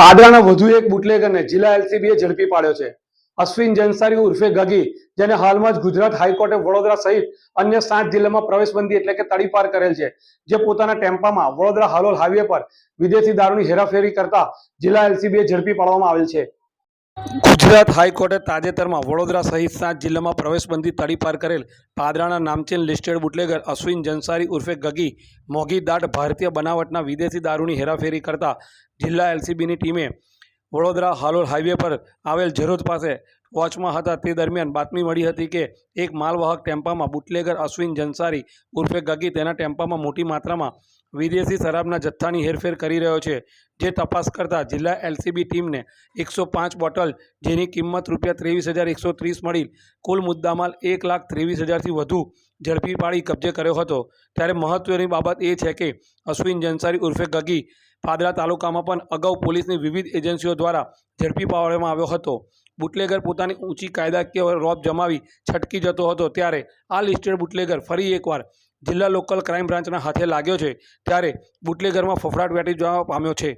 પાદરાના વધુ એક બુટલેગરને જિલ્લા એલસીબીએ ઝડપી પાડ્યો છે. અશ્વિન જનસારી ઉર્ફે ગગી, જેને હાલમાં જ ગુજરાત હાઈકોર્ટે વડોદરા સહિત અન્ય સાત જિલ્લામાં પ્રવેશબંધી એટલે કે તડીપાર કરેલ છે, જે પોતાના ટેમ્પામાં વડોદરા હાલોલ હાઈવે પર વિદેશી દારૂની હેરાફેરી કરતા જિલ્લા એલસીબીએ ઝડપી પાડવામાં આવેલ છે. ગુજરાત હાઈકોર્ટે તાજેતરમાં વડોદરા સહિત સાત જિલ્લામાં પ્રવેશબંધી તડીપાર કરેલ પાદરાના નામચીન લિસ્ટેડ બુટલેગર અશ્વિન જનસારી ઉર્ફે ગગી મોગી દાટ ભારતીય બનાવટના વિદેશી દારૂની હેરાફેરી કરતા જિલ્લા એલસીબીની ટીમે વડોદરા હાલોલ હાઈવે પર આવેલ જરોદ પાસે વોચમાં હતા. તે દરમિયાન બાતમી મળી હતી કે એક માલવાહક ટેમ્પામાં બુટલેગર અશ્વિન જનસારી ઉર્ફે ગગી તેના ટેમ્પામાં મોટી માત્રામાં વિદેશી શરાબના જથ્થાની હેરફેર કરી રહ્યો છે. જે તપાસ કરતા જિલ્લા એલસીબી ટીમને એકસો પાંચ બોટલ, જેની કિંમત રૂપિયા ત્રેવીસ હજાર એકસો ત્રીસ મળી, કુલ મુદ્દામાલ એક લાખ ત્રેવીસ હજારથી વધુ ઝડપી પાડી કબજે કર્યો હતો. ત્યારે મહત્વની બાબત એ છે કે અશ્વિન જનસારી ઉર્ફે ગગી પાદરા તાલુકામાં પણ અગાઉ પોલીસની વિવિધ એજન્સીઓ દ્વારા ઝડપી પાડવામાં આવ્યો હતો. બુટલેગર પોતાની ઊંચી કાયદાકીય રોબ જમાવી છટકી જતો હતો ત્યારે આ લિસ્ટેડ બુટલેગર ફરી એકવાર જિલ્લા લોકલ ક્રાઇમ બ્રાન્ચના હાથે લાગ્યો છે, ત્યારે બુટલેગરમાં ફફડાટ વેટી જવા પામ્યો છે.